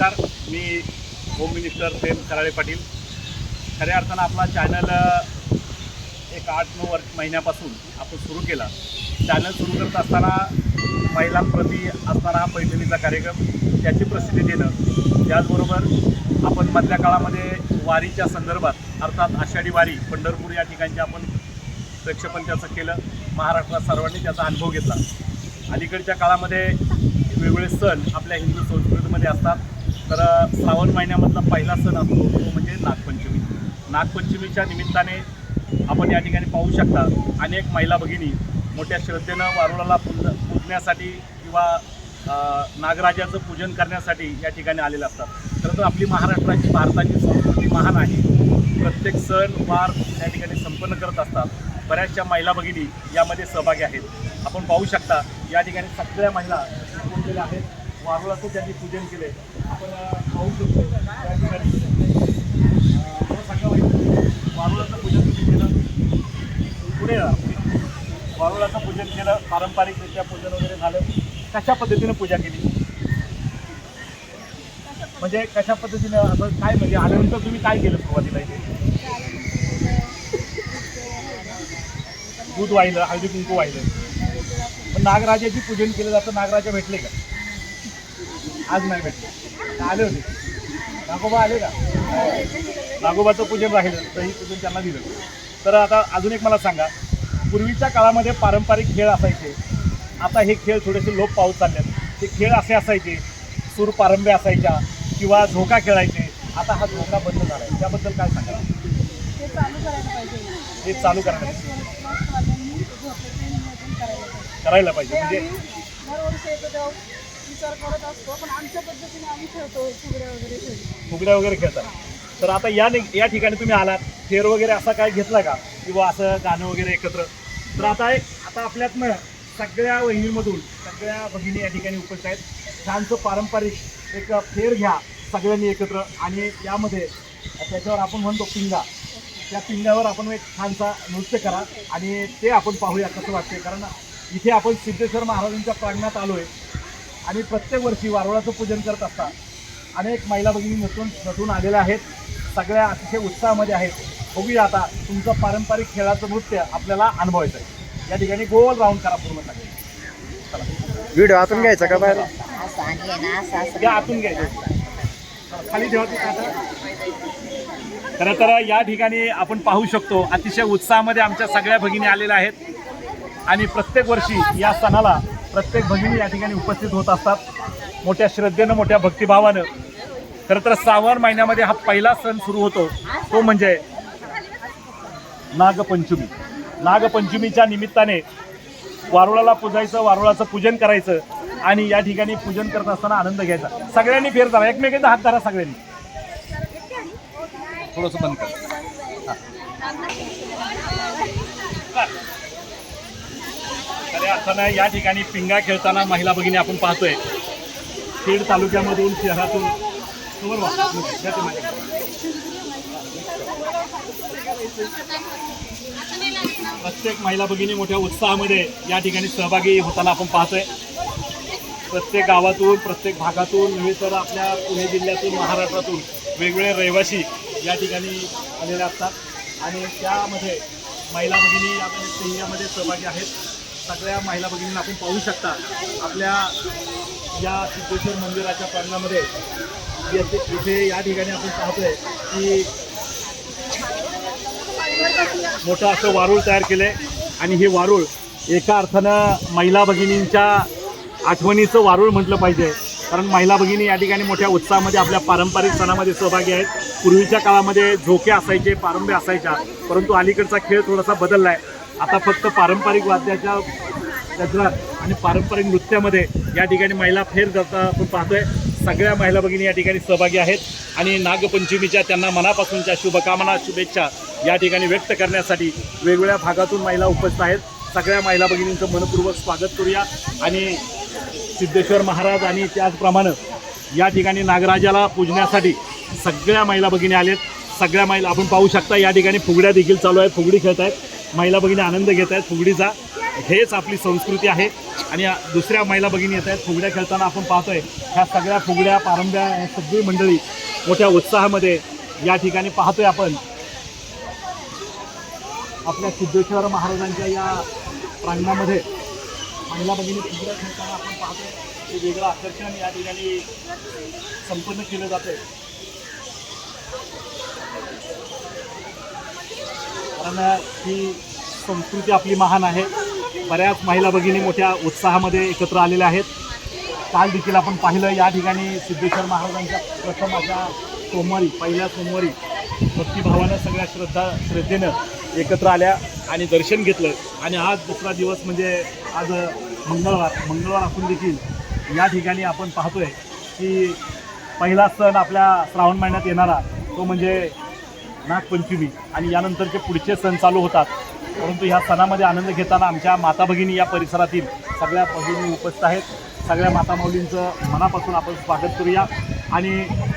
नमस्कार. मी home minister Prem Karale Patil. खऱ्या अर्थानं आपला चॅनल एक आठ नऊ वर्ष महिन्यापासून आपण सुरू केला. चॅनल सुरू करत असताना महिलांप्रती असणारा हा पैठणीचा कार्यक्रम त्याची प्रसिद्धी देणं त्याचबरोबर आपण मधल्या काळामध्ये वारीच्या संदर्भात अर्थात आषाढी वारी पंढरपूर या ठिकाणचे आपण प्रक्षेपण त्याचं केलं. महाराष्ट्रात सर्वांनी त्याचा अनुभव घेतला. अलीकडच्या काळामध्ये वेगवेगळे सण आपल्या हिंदू संस्कृतीमध्ये असतात. तर श्रावण महिन्यामधला पहिला सण असतो तो म्हणजे नागपंचमी. नागपंचमीच्या निमित्ताने आपण या ठिकाणी पाहू शकता अनेक महिला भगिनी मोठ्या श्रद्धेनं वारुळाला पूज पूजण्यासाठी किंवा नागराजाचं पूजन करण्यासाठी या ठिकाणी आलेले असतात. खरं तर आपली महाराष्ट्राची भारताची संस्कृती महान आहे. प्रत्येक सण वार या ठिकाणी संपन्न करत असतात. बऱ्याचशा महिला भगिनी यामध्ये सहभागी आहेत. आपण पाहू शकता या ठिकाणी सगळ्या महिला आहेत. वारुळाचं त्यांनी पूजन केले आपण पाहू शकतो या ठिकाणी मला सांगा वारुळाचं पूजन केलं पुढे वारुळाचं पूजन केलं पारंपरिकरित्या पूजन वगैरे झालं. कशा पद्धतीनं पूजा केली? म्हणजे कशा पद्धतीनं आपण काय म्हणजे आल्यानंतर तुम्ही काय केलं सुरुवातीला इथे? दूध वाहिलं हळदी कुंकू वाहिलं. पण नागराजाची पूजन केलं जातं नागराजा भेटले का? आज नाही भेटले. आले होते. नागोबा आले का? नागोबाचं पूजन राहिलं तरी पूजन त्यांना दिलं. तर आता अजून एक मला सांगा पूर्वीच्या काळामध्ये पारंपरिक खेळ असायचे. आता हे खेळ थोडेसे लोप पावत चालले ते खेळ असे असायचे सूर पारंब्या असायच्या किंवा झोका खेळायचे. आता हा झोका बंद झाला आहे त्याबद्दल काय सांगा हे चालू करायला पाहिजे. करायला पाहिजे. म्हणजे आम्ही विचार करत असतो पण आमच्या पद्धतीने आम्ही खेळतो फुगड्या वगैरे खेळतो. फुगड्या वगैरे खेळतात तर आता या नि- या ठिकाणी तुम्ही आलात. फेर वगैरे असा काय घेतला का? किंवा असं गाणं वगैरे एकत्र? तर आता एक आता आपल्यातनं सगळ्या वहिनीमधून सगळ्या भगिनी या ठिकाणी उपस्थित आहेत. छानचं पारंपरिक एक फेर घ्या सगळ्यांनी एकत्र. आणि यामध्ये त्याच्यावर आपण म्हणतो पिंगा. त्या पिंगावर आपण एक छानसा नृत्य करा. आणि ते आपण पाहूया कसं वाटते कारण इथे आपण सिद्धेश्वर महाराजांच्या प्रांगणात आलोय. आणि प्रत्येक वर्षी वारुळाचं पूजन करत असतात. अनेक महिला भगिनी नटून नटून आलेल्या आहेत. सगळ्या अतिशय उत्साहामध्ये आहेत. बघूया आता तुमचं पारंपरिक खेळाचं नृत्य आपल्याला अनुभवायचं आहे. या ठिकाणी गोल राऊंड करा पूर्ण चला. व्हिडिओ आतून घ्यायचा का बाहेर? या आतून घ्यायचं. खाली ठेवा. खरं तर या ठिकाणी आपण पाहू शकतो अतिशय उत्साहामध्ये आमच्या सगळ्या भगिनी आलेल्या आहेत. आणि प्रत्येक वर्षी या सणाला प्रत्येक भगिनी या ठिकाणी उपस्थित होत असतात. मोठ्या श्रद्धेनं मोठ्या भक्तिभावानं. खरं तर श्रावण महिन्यामध्ये हा पहिला सण सुरू होतो. तो म्हणजे नागपंचमी. नागपंचमीच्या निमित्ताने वारुळाला पूजायचं वारुळाचं पूजन करायचं आणि या ठिकाणी पूजन करत असताना आनंद घ्यायचा. सगळ्यांनी फेर जावा एकमेकांचा हात धरा सगळ्यांनी. थोडंसं बंद कर. खऱ्या अर्थानं या ठिकाणी पिंगा खेळताना महिला भगिनी आपण पाहतोय. खेड तालुक्यामधून शहरातून प्रत्येक महिला भगिनी मोठ्या उत्साहामध्ये या ठिकाणी सहभागी होताना आपण पाहतोय. प्रत्येक गावातून प्रत्येक भागातून नव्हे तर आपल्या पुणे जिल्ह्यातून महाराष्ट्रातून वेगवेगळे रहिवासी या ठिकाणी आलेले असतात. आणि त्यामध्ये महिला भगिनी आपण यामध्ये सहभागी आहेत. सगळ्या महिला भगिनींना आपण पाहू शकता आपल्या या सिद्धेश्वर मंदिराच्या प्रांगणामध्ये इथे या ठिकाणी आपण पाहतोय की मोठं असं वारूळ तयार केलंय आणि हे वारूळ एका अर्थानं महिला भगिनींच्या आठवणीचं वारूळ म्हटलं पाहिजे. कारण महिला भगिनी या ठिकाणी मोठ्या उत्साहामध्ये आपल्या पारंपरिक सणामध्ये सहभागी आहेत. पूर्वीच्या काळामध्ये झोके असायचे पारंब्या असायच्या परंतु अलीकडचा खेळ थोडासा बदलला आहे आता फक्त पारंपरिक वाद्याच्या गजरात आणि पारंपरिक नृत्यामध्ये या ठिकाणी महिला फेर जाता आपण पाहतोय. सगळ्या महिला भगिनी या ठिकाणी सहभागी आहेत आणि नागपंचमीच्या त्यांना मनापासूनच्या शुभकामना शुभेच्छा या ठिकाणी व्यक्त करण्यासाठी वेगवेगळ्या भागातून महिला उपस्थित आहेत. सगळ्या महिला भगिनींचं मनपूर्वक स्वागत करूया. आणि सिद्धेश्वर महाराज आणि त्याचप्रमाणे या ठिकाणी नागराजाला पूजण्यासाठी सगळ्या महिला भगिनी आलेत. सगळ्या महिला आपण पाहू शकता या ठिकाणी फुगड्या देखील चालू आहेत फुगडी खेळत आहेत महिला भगिनी आनंद घेत आहेत फुगडीचा हेच आपली संस्कृती आहे. आणि दुसऱ्या महिला भगिनी येत आहेत फुगड्या खेळताना आपण पाहतोय ह्या सगळ्या फुगड्या पारंब्या ह्या सगळी मंडळी मोठ्या उत्साहामध्ये या ठिकाणी पाहतोय आपण. आपल्या सिद्धेश्वर महाराजांच्या या प्रांगणामध्ये महिला भगिनी फुगड्या खेळताना आपण पाहतोय ते वेगळं आकर्षण या ठिकाणी संपन्न केलं जातंय. कारण ही संस्कृती आपली महान आहे. बऱ्याच महिला भगिनी मोठ्या उत्साहामध्ये एकत्र आलेल्या आहेत. काल देखील आपण पाहिलं या ठिकाणी सिद्धेश्वर महाराजांच्या प्रथम अशा सोमवारी पहिल्या सोमवारी भक्तिभावानं सगळ्या श्रद्धा श्रद्धेनं एकत्र आल्या आणि दर्शन घेतलं. आणि आज दुसरा दिवस म्हणजे आज मंगळवार. मंगळवार असून देखील या ठिकाणी आपण पाहतोय की पहिला सण आपल्या श्रावण महिन्यात येणारा तो म्हणजे नागपंचमी आणि यानंतरचे पुढचे सण चालू होतात. परंतु ह्या सणामध्ये आनंद घेताना आमच्या माता भगिनी या परिसरातील सगळ्या भगिनी उपस्थित आहेत. सगळ्या माता माऊलींचं मनापासून आपण स्वागत करूया. आणि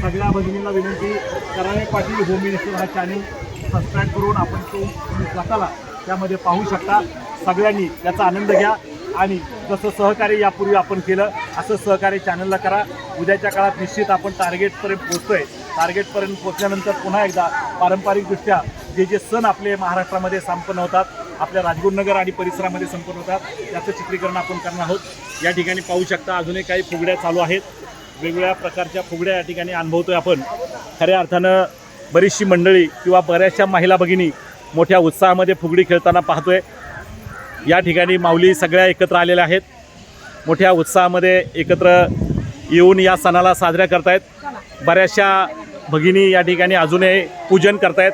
सगळ्या भगिनींना विनंती कराळे पाटील होम मिनिस्टर हा चॅनल सबस्क्राईब करून आपण तो तुम्ही स्वतःला त्यामध्ये पाहू शकता. सगळ्यांनी याचा आनंद घ्या आणि जसं सहकार्य यापूर्वी आपण केलं असं सहकार्य चॅनलला करा. उद्याच्या काळात निश्चित आपण टार्गेटपर्यंत आहे टार्गेटपर्यंत पोहोचल्यानंतर पुन्हा एकदा पारंपरिकदृष्ट्या जे जे सण आपले महाराष्ट्रामध्ये संपन्न होतात आपल्या राजगुरुनगर आणि परिसरामध्ये संपन्न होतात त्याचं चित्रीकरण आपण करणार आहोत. या ठिकाणी पाहू शकता अजूनही काही फुगड्या चालू आहेत. वेगवेगळ्या प्रकारच्या फुगड्या या ठिकाणी अनुभवतोय आपण. खऱ्या अर्थानं बरीचशी मंडळी किंवा बऱ्याचशा महिला भगिनी मोठ्या उत्साहामध्ये फुगडी खेळताना पाहतोय. या ठिकाणी माऊली सगळ्या एकत्र आलेल्या आहेत. मोठ्या उत्साहामध्ये एकत्र येऊन या सणाला साजऱ्या करतायत. बऱ्याचशा भगिनी या ठिकाणी अजूनही पूजन करतायत.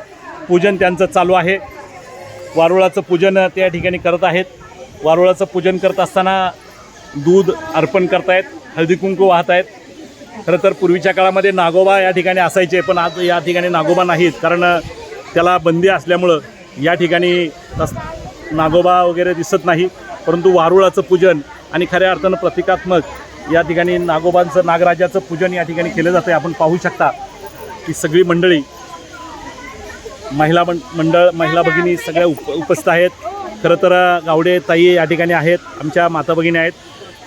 पूजन त्यांचं चालू आहे. वारुळाचं पूजन त्या ठिकाणी करत आहेत. वारुळाचं पूजन करत असताना दूध अर्पण करतायत हळदी कुंकू वाहत आहेत खरं तर पूर्वीच्या काळामध्ये नागोबा या ठिकाणी असायचे पण आज या ठिकाणी नागोबा नाहीत. कारण त्याला बंदी असल्यामुळं या ठिकाणी तस नागोबा वगैरे दिसत नाही. परंतु वारुळाचं पूजन आणि खऱ्या अर्थानं प्रतिकात्मक या ठिकाणी नागोबांचं नागराजाचं पूजन या ठिकाणी केलं जातं आपण पाहू शकता. की सगळी मंडळी महिला मं मंडळ महिला भगिनी सगळ्या उप उपस्थित आहेत. खरं तर गावडे ताई या ठिकाणी आहेत आमच्या माता भगिनी आहेत.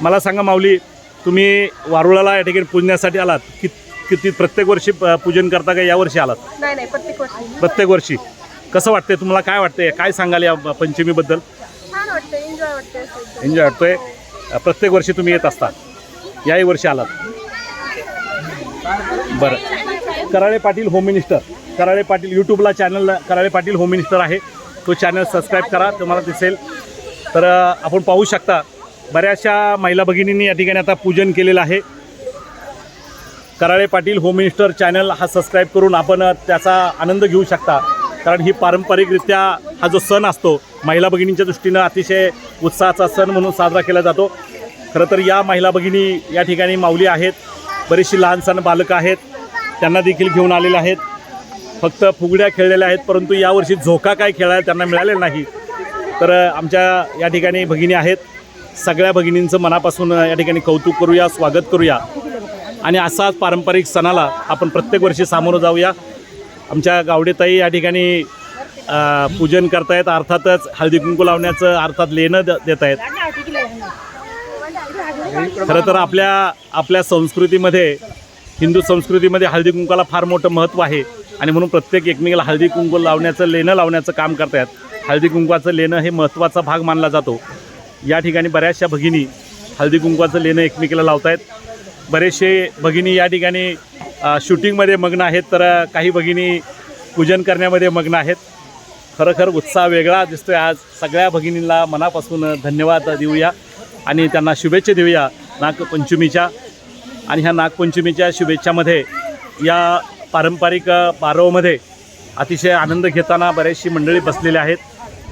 मला सांगा माऊली तुम्ही वारुळाला या ठिकाणी पूजण्यासाठी आलात. कि किती प्रत्येक वर्षी प- पूजन करता का यावर्षी आलात? नाही नाही प्रत्येक वर्षी. प्रत्येक वर्षी. कसं वाटतंय तुम्हाला काय वाटतंय? काय सांगाल या पंचमीबद्दल? छान एन्जॉय. एन्जॉय वाटतोय. प्रत्येक वर्षी तुम्ही येत असता. याही वर्षी आलात. बरं. Karale Patil home minister. Karale Patil यूट्यूबला channel Karale Patil home minister आहे. तो चॅनल सबस्क्राईब करा तुम्हाला दिसेल. तर आपण पाहू शकता बऱ्याचशा महिला भगिनींनी या ठिकाणी आता पूजन केलेलं आहे. Karale Patil home minister channel हा सबस्क्राईब करून आपण त्याचा आनंद घेऊ शकता. कारण ही पारंपरिकरित्या हा जो सण असतो महिला भगिनींच्या दृष्टीनं अतिशय उत्साहाचा सण म्हणून साजरा केला जातो. खरं तर या महिला भगिनी या ठिकाणी माऊली आहेत. बरीचशी लहान सण बालकं आहेत. त्यांना देखील घेऊन आलेले आहेत. फक्त फुगड्या खेळलेल्या आहेत परंतु यावर्षी झोका काय खेळायला त्यांना मिळालेला नाही. तर आमच्या या ठिकाणी भगिनी आहेत. सगळ्या भगिनींचं मनापासून या ठिकाणी कौतुक करूया स्वागत करूया. आणि असाच पारंपरिक सणाला आपण प्रत्येक वर्षी सामोरं जाऊया. आमच्या गावडेताई या ठिकाणी पूजन करतायत. अर्थातच हळदी कुंकू लावण्याचं अर्थात लेणं द देत आहेत खरं तर आपल्या आपल्या संस्कृतीमध्ये हिंदू संस्कृतीमध्ये हळदी कुंकाला फार मोठं महत्त्व आहे. आणि म्हणून प्रत्येक एकमेकाला हळदी कुंकू लावण्याचं लेणं लावण्याचं काम करतात हळदी कुंकवाचं लेणं हे महत्त्वाचा भाग मानला जातो. या ठिकाणी बऱ्याचशा भगिनी हळदी कुंकवाचं लेणं एकमेकीला लावतायत बरेचसे भगिनी या ठिकाणी शूटिंगमध्ये मग्न आहेत तर काही भगिनी पूजन करण्यामध्ये मग्न आहेत. खरोखर उत्साह वेगळा दिसतोय आज. सगळ्या भगिनींना मनापासून धन्यवाद देऊया आणि त्यांना शुभेच्छा देऊया नागपंचमीच्या. आणि ह्या नागपंचमीच्या शुभेच्छामध्ये या पारंपरिक अ, पारवमध्ये अतिशय आनंद घेताना बरेचशी मंडळी बसलेली आहेत.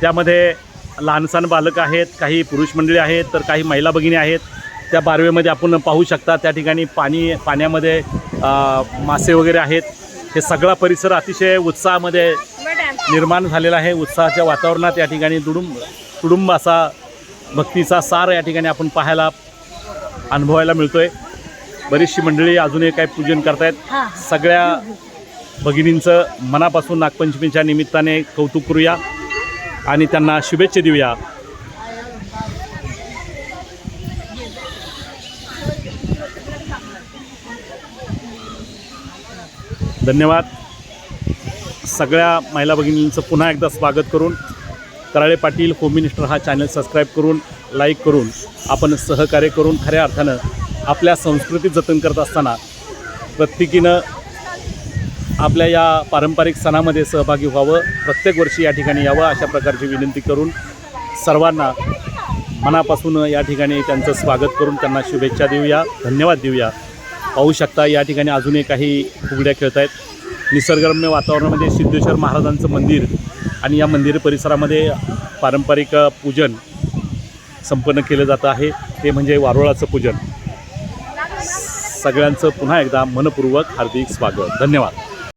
त्यामध्ये लहानसहान बालक आहेत काही पुरुष मंडळी आहेत तर काही महिला भगिनी आहेत. त्या बारवेमध्ये आपण पाहू शकता त्या ठिकाणी पाणी पाण्यामध्ये मासे वगैरे आहेत. हे सगळा परिसर अतिशय उत्साहामध्ये निर्माण झालेला आहे. उत्साहाच्या वातावरणात या ठिकाणी दुडुंब तुडुंब असा भक्तीचा सार या ठिकाणी आपण पाहायला अनुभवायला मिळतो आहे बरीचशी मंडळी अजूनही काही पूजन करतायत. सगळ्या भगिनींचं मनापासून नागपंचमीच्या निमित्ताने कौतुक करूया आणि त्यांना शुभेच्छा देऊया. धन्यवाद. सगळ्या महिला भगिनींचं पुन्हा एकदा स्वागत करून कराळे पाटील होम मिनिस्टर हा चॅनल सबस्क्राईब करून लाईक करून आपण सहकार्य करून खऱ्या अर्थानं आपल्या संस्कृती जतन करत असताना प्रत्येकीनं आपल्या या पारंपरिक सणामध्ये सहभागी व्हावं प्रत्येक वर्षी या ठिकाणी यावं अशा प्रकारची विनंती करून सर्वांना मनापासून या ठिकाणी त्यांचं स्वागत करून त्यांना शुभेच्छा देऊया धन्यवाद देऊया. पाहू शकता या ठिकाणी अजूनही काही फुगड्या खेळत आहेत निसर्गरम्य वातावरणामध्ये सिद्धेश्वर महाराजांचं मंदिर आणि या मंदिर परिसरामध्ये पारंपरिक पूजन संपन्न केलं जातं आहे. ते म्हणजे वारुळाचं पूजन. सगळ्यांचं पुन्हा एकदा मनपूर्वक हार्दिक स्वागत. धन्यवाद.